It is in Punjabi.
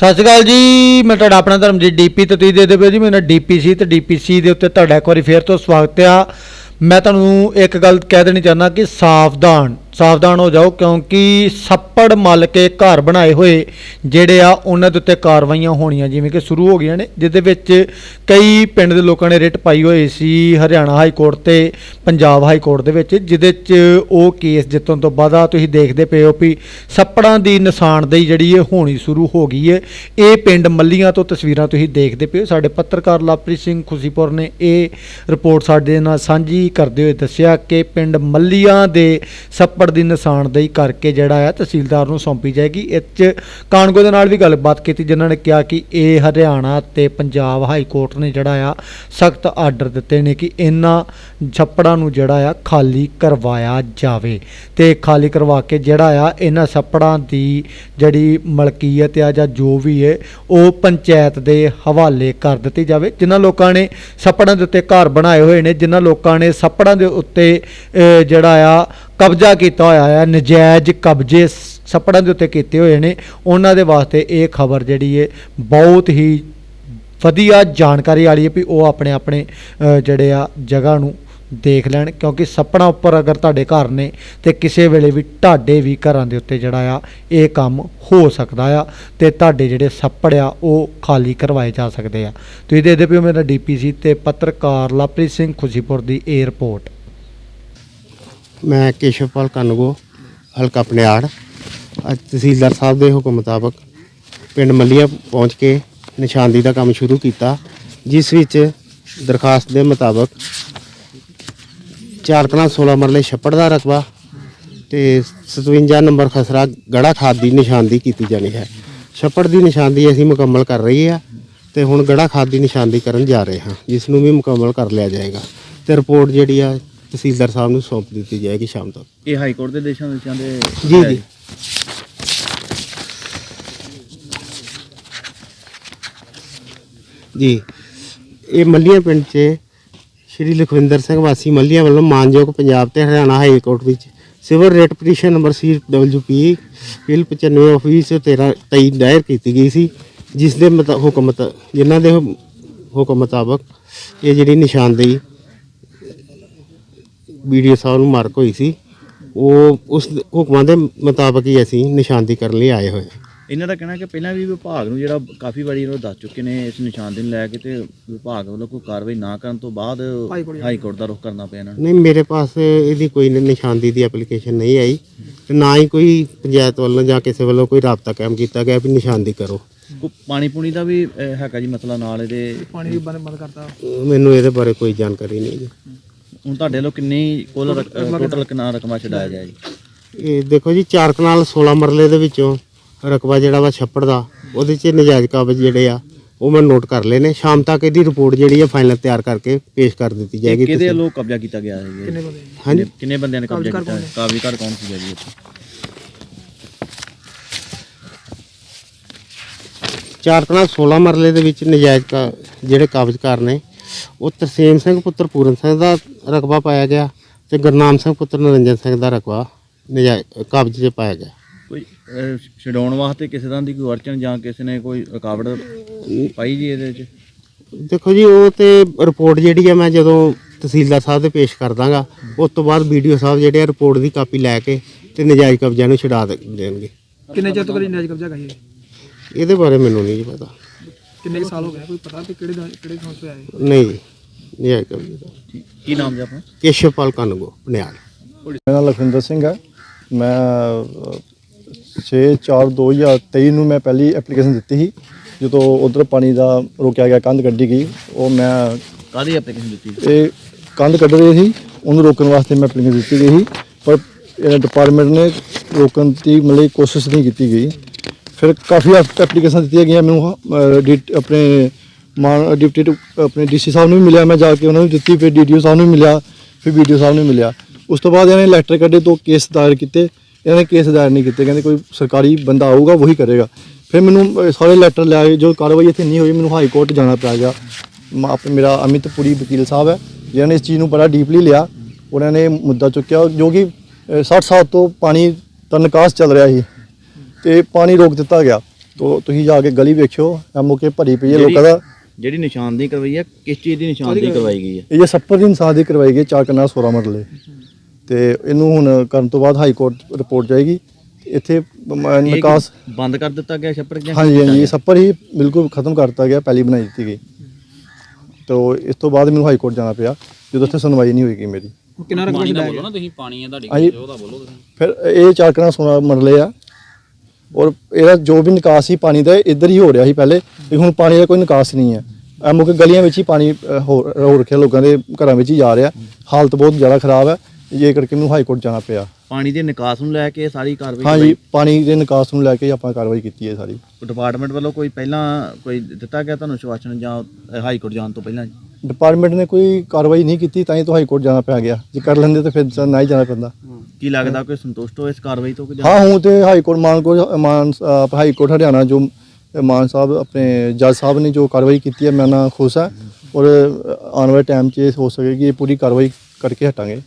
ਸਤਿ ਸ਼੍ਰੀ ਅਕਾਲ ਜੀ, ਮੈਂ ਤੁਹਾਡਾ ਆਪਣਾ ਧਰਮਜੀਤ ਡੀਪੀ ਤੇ ਤੁਸੀਂ ਦੇਖਦੇ ਪਏ ਜੀ, ਮੇਰਾ ਡੀਪੀਸੀ ਤੇ ਡੀਪੀਸੀ ਦੇ ਉੱਤੇ ਤੁਹਾਡਾ ਇੱਕ ਵਾਰੀ ਫੇਰ ਤੋਂ ਸਵਾਗਤ ਆ। ਮੈਂ ਤੁਹਾਨੂੰ ਇੱਕ ਗੱਲ ਕਹਿ ਦੇਣੀ ਚਾਹੁੰਦਾ ਕਿ ਸਾਵਧਾਨ ਸਾਵਧਾਨ ਹੋ ਜਾਓ, ਕਿਉਂਕਿ ਸੱਪੜ ਮਲ ਕੇ ਘਰ ਬਣਾਏ ਹੋਏ ਜਿਹੜੇ ਆ, ਉਹਨਾਂ ਦੇ ਉੱਤੇ ਕਾਰਵਾਈਆਂ ਹੋਣੀਆਂ, ਜਿਵੇਂ ਕਿ ਸ਼ੁਰੂ ਹੋ ਗਈਆਂ ਨੇ, ਜਿਹਦੇ ਵਿੱਚ ਕਈ ਪਿੰਡ ਦੇ ਲੋਕਾਂ ਨੇ ਰਿਟ ਪਾਈ ਹੋਈ ਸੀ, ਹਰਿਆਣਾ ਹਾਈ ਕੋਰਟ ਤੇ ਪੰਜਾਬ ਹਾਈ ਕੋਰਟ ਦੇ ਵਿੱਚ, ਜਿਹਦੇ 'ਚ ਉਹ ਕੇਸ ਜਿੱਤਣ ਤੋਂ ਬਾਅਦ ਤੁਸੀਂ ਦੇਖਦੇ ਪਏ ਹੋ ਵੀ ਸੱਪੜਾਂ ਦੀ ਨਿਸ਼ਾਨਦੇਹੀ ਜਿਹੜੀ ਇਹ ਹੋਣੀ ਸ਼ੁਰੂ ਹੋ ਗਈ ਹੈ ਇਹ ਪਿੰਡ ਮੱਲੀਆਂ ਤੋਂ ਤਸਵੀਰਾਂ ਤੁਸੀਂ ਦੇਖਦੇ ਪਏ ਹੋ। ਸਾਡੇ ਪੱਤਰਕਾਰ ਲਵਪ੍ਰੀਤ ਸਿੰਘ ਖੁਸ਼ੀਪੁਰ ਨੇ ਇਹ ਰਿਪੋਰਟ ਸਾਡੇ ਨਾਲ ਸਾਂਝੀ ਕਰਦੇ ਹੋਏ ਦੱਸਿਆ ਕਿ ਪਿੰਡ ਮੱਲੀਆਂ ਦੇ ਸੱਪੜ ਦੀ ਨਿਸ਼ਾਨਦੇਹੀ ਕਰਕੇ ਜਿਹੜਾ ਆ ਤਹਿਸੀਲਦਾਰ ਨੂੰ ਸੌਂਪੀ ਜਾਏਗੀ। ਇਹ 'ਚ ਕਾਨਗੋ ਦੇ ਨਾਲ ਵੀ ਗੱਲਬਾਤ ਕੀਤੀ, ਜਿਨ੍ਹਾਂ ਨੇ ਕਿਹਾ ਕਿ ਇਹ ਹਰਿਆਣਾ ਤੇ ਪੰਜਾਬ ਹਾਈ ਕੋਰਟ ਨੇ ਜਿਹੜਾ ਆ, ਸਖਤ ਆਰਡਰ ਦਿੱਤੇ ਨੇ ਕਿ ਇਹਨਾਂ ਛੱਪੜਾਂ ਨੂੰ ਜਿਹੜਾ ਆ ਖਾਲੀ ਕਰਵਾਇਆ ਜਾਵੇ। ਤੇ ਖਾਲੀ ਕਰਵਾ ਕੇ ਜਿਹੜਾ ਆ, ਇਹਨਾਂ ਛੱਪੜਾਂ ਦੀ ਜਿਹੜੀ ਮਲਕੀਅਤ ਆ ਜਾਂ ਜੋ ਵੀ ਹੈ ਉਹ ਪੰਚਾਇਤ ਦੇ ਹਵਾਲੇ ਕਰ ਦਿੱਤੀ ਜਾਵੇ। ਜਿਨ੍ਹਾਂ ਲੋਕਾਂ ਨੇ ਛੱਪੜਾਂ ਦੇ ਉੱਤੇ ਘਰ ਬਣਾਏ ਹੋਏ ਨੇ, ਜਿਨ੍ਹਾਂ ਲੋਕਾਂ ਨੇ ਛੱਪੜਾਂ ਦੇ ਉੱਤੇ ਜਿਹੜਾ ਆ ਕਬਜ਼ਾ ਕੀਤਾ ਹੋਇਆ ਆ ਨਜਾਇਜ਼ ਕਬਜ਼ੇ ਸ- ਛੱਪੜਾਂ ਦੇ ਉੱਤੇ ਕੀਤੇ ਹੋਏ ਨੇ। ਉਹਨਾਂ ਦੇ ਵਾਸਤੇ ਇਹ ਖਬਰ ਜਿਹੜੀ ਹੈ ਬਹੁਤ ਹੀ ਵਧੀਆ ਜਾਣਕਾਰੀ ਵਾਲੀ ਹੈ ਵੀ ਉਹ ਆਪਣੇ ਆਪਣੇ ਜਿਹੜੇ ਆ ਜਗ੍ਹਾ ਨੂੰ ਦੇਖ ਲੈਣ। ਕਿਉਂਕਿ ਸੱਪੜਾਂ ਉੱਪਰ ਅਗਰ ਤੁਹਾਡੇ ਘਰ ਨੇ ਤੇ ਕਿਸੇ ਵੇਲੇ ਵੀ ਤੁਹਾਡੇ ਵੀ ਘਰਾਂ ਦੇ ਉੱਤੇ ਜਿਹੜਾ ਆ, ਇਹ ਕੰਮ ਹੋ ਸਕਦਾ ਆ ਤੇ ਤੁਹਾਡੇ ਜਿਹੜੇ ਸੱਪੜ ਆ, ਉਹ ਖਾਲੀ ਕਰਵਾਏ ਜਾ ਸਕਦੇ ਆ। ਤੁਸੀਂ ਦੇਖਦੇ ਪਿਓ ਮੇਰਾ ਡੀਪੀਸੀ ਤੇ ਪੱਤਰਕਾਰ ਲਵਪ੍ਰੀਤ ਸਿੰਘ ਖੁਸ਼ੀਪੁਰ ਦੀ ਇਹ ਰਿਪੋਰਟ। ਮੈਂ ਕੇਸ਼ਵਪਾਲ ਕਨਗੋ, ਹਲਕਾ ਪਨਿਆੜ ਅੱਜ ਤਹਿਸੀਲਦਾਰ ਸਾਹਿਬ ਦੇ ਹੁਕਮ ਮੁਤਾਬਕ ਪਿੰਡ ਮੱਲੀਆ ਪਹੁੰਚ ਕੇ ਨਿਸ਼ਾਨਦੀ ਦਾ ਕੰਮ ਸ਼ੁਰੂ ਕੀਤਾ, ਜਿਸ ਵਿੱਚ ਦਰਖਾਸਤ ਦੇ ਮੁਤਾਬਕ ਚਾਰ ਕਨਾਲ 16 ਮਰਲੇ ਛੱਪੜ ਦਾ ਰਕਬਾ ਤੇ 57 ਨੰਬਰ ਖਸਰਾ ਗੜਾ ਖਾਦ ਦੀ ਨਿਸ਼ਾਨਦੀ ਕੀਤੀ ਜਾਣੀ ਹੈ। ਛੱਪੜ ਦੀ ਨਿਸ਼ਾਨਦੀ ਅਸੀਂ ਮੁਕੰਮਲ ਕਰ ਰਹੀ ਆ ਤੇ ਹੁਣ ਗੜਾ ਖਾਦ ਦੀ ਨਿਸ਼ਾਨਦੀ ਕਰਨ ਜਾ ਰਹੇ ਹਾਂ, ਜਿਸ ਨੂੰ ਵੀ ਮੁਕੰਮਲ ਕਰ ਲਿਆ ਜਾਏਗਾ। ਤੇ ਰਿਪੋਰਟ ਜਿਹੜੀ ਆ ਤਹਿਸੀਲਦਾਰ ਸਾਹਿਬ ਨੂੰ ਸੌਂਪ ਦਿੱਤੀ ਜਾਏਗੀ ਸ਼ਾਮ ਤੱਕ। ਇਹ ਹਾਈ ਕੋਰਟ ਦੇ ਦੇਸ਼ਾਂ ਦੇਸ਼ਾਂ ਦੇ ਜੀ ਜੀ। ਜੀ ਇਹ ਮੱਲੀਆਂ ਪਿੰਡ 'ਚ ਸ਼੍ਰੀ ਲਖਵਿੰਦਰ ਸਿੰਘ ਵਾਸੀ ਮੱਲੀਆਂ ਵੱਲੋਂ ਮਾਨਯੋਗ ਪੰਜਾਬ ਤੇ ਹਰਿਆਣਾ ਹਾਈ ਕੋਰਟ ਵਿੱਚ civil writ petition number CWP ਬਿੱਲ 95 ਆਫਿਸ 13 23 ਦਾਇਰ ਕੀਤੀ ਗਈ ਸੀ ਜਿਸ ਦੇ ਮੁਤਾ- ਹੁਕਮ ਜਿਨ੍ਹਾਂ ਦੇ ਹੁਕਮ ਮੁਤਾਬਕ ਇਹ ਜਿਹੜੀ ਨਿਸ਼ਾਨਦੇਹੀ ਵੀਡੀਓ ਸਾਹਿਬ ਨੂੰ ਮਾਰਕ ਹੋਈ ਸੀ ਉਹ ਉਸ ਹੁਕਮਾਂ ਦੇ ਮੁਤਾਬਕ ਹੀ ਅਸੀਂ ਨਿਸ਼ਾਨਦੀ ਕਰਨ ਲਈ ਆਏ ਹੋਏ ਹਾਂ। ਇਹਨਾਂ ਦਾ ਕਹਿਣਾ ਕਿ ਪਹਿਲਾਂ ਵੀ ਵਿਭਾਗ ਨੂੰ ਜਿਹੜਾ ਕਾਫੀ ਵਾਰੀ ਇਹਨੂੰ ਦੱਸ ਚੁੱਕੇ ਨੇ ਇਸ ਨਿਸ਼ਾਨਦੇਹੀ ਨੂੰ ਲੈ ਕੇ ਤੇ ਵਿਭਾਗ ਵੱਲੋਂ ਕੋਈ ਕਾਰਵਾਈ ਨਾ ਕਰਨ ਤੋਂ ਬਾਅਦ ਹਾਈ ਕੋਰਟ ਦਾ ਰੁਖ ਕਰਨਾ ਪਿਆ ਇਹਨਾਂ ਨੂੰ। ਨਹੀਂ ਮੇਰੇ ਪਾਸ ਇਹਦੀ ਕੋਈ ਨ- ਨਿਸ਼ਾਨਦੀ ਦੀ ਐਪਲੀਕੇਸ਼ਨ ਨਹੀਂ ਆਈ ਤੇ ਨਾ ਹੀ ਕੋਈ ਪੰਚਾਇਤ ਵੱਲੋਂ ਜਾਂ ਕਿਸੇ ਵੱਲੋਂ ਕੋਈ ਰਾਬਤਾ ਕਾਇਮ ਕੀਤਾ ਗਿਆ ਵੀ ਨਿਸ਼ਾਨਦੀ ਕਰੋ। ਕੋਈ ਪਾਣੀ ਪੂਣੀ ਦਾ ਵੀ ਅਹ, ਹੈਗਾ ਜੀ ਮਸਲਾ ਨਾਲ ਇਹਦੇ? ਮੈਨੂੰ ਇਹਦੇ ਬਾਰੇ ਕੋਈ ਜਾਣਕਾਰੀ ਨਹੀਂ ਜੀ। ਹੁਣ ਤੁਹਾਡੇ ਵੱਲੋਂ ਕਿੰਨੀ ਕੁੱਲ ਟੋਟਲ ਕਿੰਨਾ ਰਕਮਾ ਛਡਾਇਆ ਜਾਏ ਜੀ? ਇਹ ਦੇਖੋ ਜੀ ਚਾਰ ਕਨਾਲ 16 ਮਰਲੇ ਦੇ ਵਿੱਚੋਂ ਰਕਬਾ ਜਿਹੜਾ ਵਾ ਛੱਪੜ ਦਾ ਉਹਦੇ 'ਚ ਨਜਾਇਜ਼ ਕਾਬਜ਼ ਜਿਹੜੇ ਆ ਉਹ ਮੈਂ ਨੋਟ ਕਰ ਲਏ ਨੇ। ਸ਼ਾਮ ਤੱਕ ਇਹਦੀ ਰਿਪੋਰਟ ਜਿਹੜੀ ਆ ਫਾਈਨਲ ਤਿਆਰ ਕਰਕੇ ਪੇਸ਼ ਕਰ ਦਿੱਤੀ ਜਾਏਗੀ ਕਿਹਦੇ ਵੱਲੋਂ ਕਬਜ਼ਾ ਕੀਤਾ ਗਿਆ ਹੈ ਕਿੰਨੇ ਬੰਦੇ ਹਾਂਜੀ। ਕਿੰਨੇ ਬੰਦਿਆਂ ਨੇ ਕਬਜ਼ਾ ਕੀਤਾ? ਹੈ? ਕਾਬਜ਼ੀਕਾਰ ਕੌਣ ਸੀਗਾ ਜੀ ਇੱਥੇ? ਚਾਰ ਕਨਾਲ 16 ਮਰਲੇ ਦੇ ਵਿੱਚ ਨਜਾਇਜ਼ ਕਾ- ਜਿਹੜੇ ਕਾਬਜ਼ਕਾਰ ਨੇ ਉਹ ਤਰਸੇਮ ਸਿੰਘ ਪੁੱਤਰ ਪੂਰਨ ਸਿੰਘ ਦਾ ਰਕਬਾ ਪਾਇਆ ਗਿਆ ਤੇ ਗੁਰਨਾਮ ਸਿੰਘ ਪੁੱਤਰ ਨਰਿੰਜਨ ਸਿੰਘ ਦਾ ਰਕਬਾ ਨਜਾਇਜ਼ ਕਬਜ਼ੇ 'ਚ ਪਾਇਆ ਗਿਆ। ਕੋਈ ਅਹ, ਛਡਾਉਣ ਵਾਸਤੇ ਕਿਸੇ ਤਰ੍ਹਾਂ ਦੀ ਕੋਈ ਅੜਚਨ ਜਾਂ ਕਿਸੇ ਨੇ ਕੋਈ ਰੁਕਾਵਟ ਪਾਈ ਜੀ ਇਹਦੇ ਵਿੱਚ ਦੇਖੋ ਜੀ ਉਹ ਤੇ ਰਿਪੋਰਟ ਜਿਹੜੀ ਆ ਮੈਂ ਜਦੋਂ ਤਹਿਸੀਲਦਾਰ ਸਾਹਿਬ ਦੇ ਪੇਸ਼ ਕਰ ਦਾਂਗਾ ਉਸ ਤੋਂ ਬਾਅਦ ਵੀਡੀਓ ਸਾਹਿਬ ਜਿਹੜੇ ਆ ਰਿਪੋਰਟ ਦੀ ਕਾਪੀ ਲੈ ਕੇ ਤੇ ਨਜਾਇਜ਼ ਕਬਜ਼ਿਆਂ ਨੂੰ ਛਡਾ ਦੇ- ਦੇਣਗੇ। ਕਿੰਨੇ ਚਿਰ ਤੋਂ ਕਰੀ ਨਾਜ ਕਬਜ਼ਾ ਕਹੀ ਇਹਦੇ ਬਾਰੇ ਮੈਨੂੰ ਨਹੀਂ ਜੀ ਪਤਾ। ਕਿੰਨੇ ਕੁ ਸਾਲ ਹੋ ਗਏ? ਕੋਈ ਪਤਾ ਤੇ ਕਿਹੜੇ ਕਿਹੜੇ ਥਾਂ ਤੋਂ ਆਏ? ਨਹੀਂ ਜੀ ਕਬਜ਼ੇ ਦਾ ਠੀਕ। ਕੀ ਨਾਮ ਜੀ ਆਪਣਾ? ਕੇਸ਼ਵਪਾਲ ਕਨਗੋ ਪਨਿਆਲ ਮੇਰਾ ਨਾਮ ਲਖਵਿੰਦਰ ਸਿੰਘ ਹੈ। ਮੈਂ 6/4/2023 ਨੂੰ ਮੈਂ ਪਹਿਲੀ ਐਪਲੀਕੇਸ਼ਨ ਦਿੱਤੀ ਸੀ। ਜਦੋਂ ਉਧਰ ਪਾਣੀ ਦਾ ਰੋਕਿਆ ਗਿਆ ਕੰਧ ਕੱਢੀ ਗਈ ਉਹ ਮੈਂ ਕਾਦੀ ਐਪਲੀਕੇਸ਼ਨ ਦਿੱਤੀ? ਇਹ ਕੰਧ ਕੱਢ ਰਹੇ ਸੀ ਉਹਨੂੰ ਰੋਕਣ ਵਾਸਤੇ ਮੈਂ ਐਪਲੀਕੇਸ਼ਨ ਦਿੱਤੀ ਗਈ ਸੀ। ਪਰ ਡਿਪਾਰਟਮੈਂਟ ਨੇ ਰੋਕਣ ਦੀ ਮਤਲਬ ਕੋਸ਼ਿਸ਼ ਨਹੀਂ ਕੀਤੀ ਗਈ। ਫਿਰ ਕਾਫੀ ਐਪਲੀਕੇਸ਼ਨ ਦਿੱਤੀਆਂ ਗਈਆਂ। ਮੈਨੂੰ ਅਹ, ਆਪਣੇ ਮਾਨ ਡਿਪਟੀ ਟੂ- ਆਪਣੇ ਡੀਸੀ ਸਾਹਿਬ ਨੂੰ ਵੀ ਮਿਲਿਆ। ਮੈਂ ਜਾ ਕੇ ਉਹਨਾਂ ਨੂੰ ਦਿੱਤੀ ਫਿਰ ਡੀਡੀਓ ਸਾਹਿਬ ਨੂੰ ਵੀ ਮਿਲਿਆ ਫਿਰ ਵੀਡੀਓ ਸਾਹਿਬ ਨੂੰ ਮਿਲਿਆ। ਉਸ ਤੋਂ ਬਾਅਦ ਇਹਨਾਂ ਨੇ ਲੈਟਰ ਕੱਢੇ ਤੋਂ ਕੇਸ ਦਾਇਰ ਕੀਤੇ। ਇਹਨਾਂ ਨੇ ਕੇਸ ਦਾਇਰ ਨਹੀਂ ਕੀਤੇ। ਕਹਿੰਦੇ ਕੋਈ ਸਰਕਾਰੀ ਬੰਦਾ ਆਊਗਾ ਉਹੀ ਕਰੇਗਾ। ਫਿਰ ਮੈਨੂੰ ਸਾਰੇ ਲੈਟਰ ਲੈ ਕੇ ਜੋ ਕਾਰਵਾਈ ਇੱਥੇ ਨਹੀਂ ਹੋਈ ਮੈਨੂੰ ਹਾਈ ਕੋਰਟ ਜਾਣਾ ਪਿਆ ਗਿਆ। ਮ- ਆਪਣੇ ਮੇਰਾ ਅਮਿਤ ਪੁਰੀ ਵਕੀਲ ਸਾਹਿਬ ਹੈ। ਜਿਨ੍ਹਾਂ ਨੇ ਇਸ ਚੀਜ਼ ਨੂੰ ਬੜਾ ਡੀਪਲੀ ਲਿਆ। ਉਹਨਾਂ ਨੇ ਮੁੱਦਾ ਚੁੱਕਿਆ ਜੋ ਕਿ ਅਹ, 60 ਸਾਲ ਤੋਂ ਪਾਣੀ ਦਾ ਨਿਕਾਸ ਚੱਲ ਰਿਹਾ ਸੀ। ਤੇ ਪਾਣੀ ਰੋਕ ਦਿੱਤਾ ਗਿਆ। ਤੋ ਤੁਸੀਂ ਜਾ ਕੇ ਗਲੀ ਵੇਖਿਓ ਐਮਓ ਕੇ ਭਰੀ ਪਈ ਹੈ ਲੋਕਾਂ ਦਾ। ਜਿਹੜੀ ਨਿਸ਼ਾਨਦੇਹੀ ਕਰਵਾਈ ਹੈ ਕਿਸ ਚੀਜ਼ ਦੀ ਨਿਸ਼ਾਨਦੇਹੀ ਕਰਵਾਈ? ਗਈ ਹੈ? ਇਹ ਜੇ ਸੱਪਰ ਦੀ ਇਨਸਾਨ ਦੀ ਕਰਵਾਈ ਗਈ ਚਾਰ ਕਨਾਲ 16 ਮਰਲੇ। ਤੇ ਇਹਨੂੰ ਹੁਣ ਕਰਨ ਤੋਂ ਬਾਅਦ ਹਾਈ ਕੋਰਟ ਰਿਪੋਰਟ ਜਾਏਗੀ। ਇੱਥੇ ਨਿਕਾਸ ਬੰਦ ਕਰ ਦਿੱਤਾ ਗਿਆ ਛੱਪੜ ਜਾਂ ਹਾਂਜੀ ਹਾਂਜੀ ਸੱਪਰ ਹੀ ਬਿਲਕੁਲ ਖਤਮ ਕਰਤਾ ਗਿਆ ਪਹਿਲੀ ਬਣਾਈ ਦਿੱਤੀ ਗਈ। ਤੋ ਇਸ ਤੋਂ ਬਾਅਦ ਮੈਨੂੰ ਹਾਈ ਕੋਰਟ ਜਾਣਾ ਪਿਆ ਜਦੋਂ ਉੱਥੇ ਸੁਣਵਾਈ ਨਹੀਂ ਹੋਈਗੀ ਮੇਰੀ। ਕਿੰਨਾ ਛਡਾਇਆ ਬੋਲੋ ਨਾ ਤੁਸੀਂ ਪਾਣੀ ਹੈ ਤੁਹਾਡੀ। ਉਹਦਾ ਬੋਲੋ ਤੁਸੀਂ। ਫਿਰ ਇਹ ਚਾਰ ਕਨਾਲ 16 ਮਰਲੇ ਆ। ਔਰ ਇਹਦਾ ਜੋ ਵੀ ਨਿਕਾਸ ਸੀ ਪਾਣੀ ਦਾ ਇੱਧਰ ਹੀ ਹੋ ਰਿਹਾ ਸੀ ਪਹਿਲੇ ਤੇ ਹੁਣ ਪਾਣੀ ਦਾ ਕੋਈ ਨਿਕਾਸ ਨਹੀਂ ਹੈ। ਐਮੋ ਕਿ ਗਲੀਆਂ ਵਿੱਚ ਹੀ ਪਾਣੀ ਹੋ ਹੋ ਰੱਖਿਆ ਲੋਕਾਂ ਦੇ ਘਰਾਂ ਵਿੱਚ ਹੀ ਜਾ ਰਿਹਾ। ਹਾਲਤ ਬਹੁਤ ਜ਼ਿਆਦਾ ਖਰਾਬ ਹੈ। ਇਹ ਕਰਕੇ ਮੈਨੂੰ ਹਾਈ ਕੋਰਟ ਜਾਣਾ ਪਿਆ। ਪਾਣੀ ਦੇ ਨਿਕਾਸ ਨੂੰ ਲੈ ਕੇ ਸਾਰੀ ਕਾਰਵਾਈ ਹਾਂਜੀ ਪਾਣੀ ਦੇ ਨਿਕਾਸ ਨੂੰ ਲੈ ਕੇ ਆਪਾਂ ਕਾਰਵਾਈ ਕੀਤੀ ਹੈ ਸਾਰੀ। ਡਿਪਾਰਟਮੈਂਟ ਵੱਲੋਂ ਕੋਈ ਪਹਿਲਾਂ ਕੋਈ ਦਿੱਤਾ ਗਿਆ ਤੁਹਾਨੂੰ ਸ਼ਵਾਸਨ ਜਾਂ ਹਾਈ ਕੋਰਟ ਜਾਣ ਤੋਂ ਪਹਿਲਾਂ? ਡਿਪਾਰਟਮੈਂਟ ਨੇ ਕੋਈ ਕਾਰਵਾਈ ਨਹੀਂ ਕੀਤੀ ਤਾਂ ਹੀ ਤਾਂ ਹਾਈ ਕੋਰਟ ਜਾਣਾ ਪਿਆ ਗਿਆ। ਜੇ ਕਰ ਲੈਂਦੇ ਤਾਂ ਫਿਰ ਨਾ ਹੀ ਜਾਣਾ ਪੈਂਦਾ। ਕੀ ਲੱਗਦਾ ਕੋਈ ਸੰਤੁਸ਼ਟ ਹੋ ਇਸ ਕਾਰਵਾਈ ਤੋਂ ਕਿ ਹਾਂ ਹੁਣ ਤੇ ਹਾਈ ਕੋਰਟ ਮਾਨ ਕੋਲ ਮਾਨ ਅਹ ਹਾਈ ਕੋਰਟ ਹਰਿਆਣਾ ਜੋ ਮਾਨ ਸਾਹਿਬ ਆਪਣੇ ਜੱਜ ਸਾਹਿਬ ਨੇ ਜੋ ਕਾਰਵਾਈ ਕੀਤੀ ਹੈ ਮੈਂ ਨਾ ਖੁਸ਼ ਹਾਂ। ਔਰ ਆਉਣ ਵਾਲੇ ਟਾਈਮ 'ਚ ਇਹ ਹੋ ਸਕੇਗੀ ਇਹ ਪੂਰੀ ਕਾਰਵਾਈ ਕਰਕੇ ਹਟਾਂਗੇ।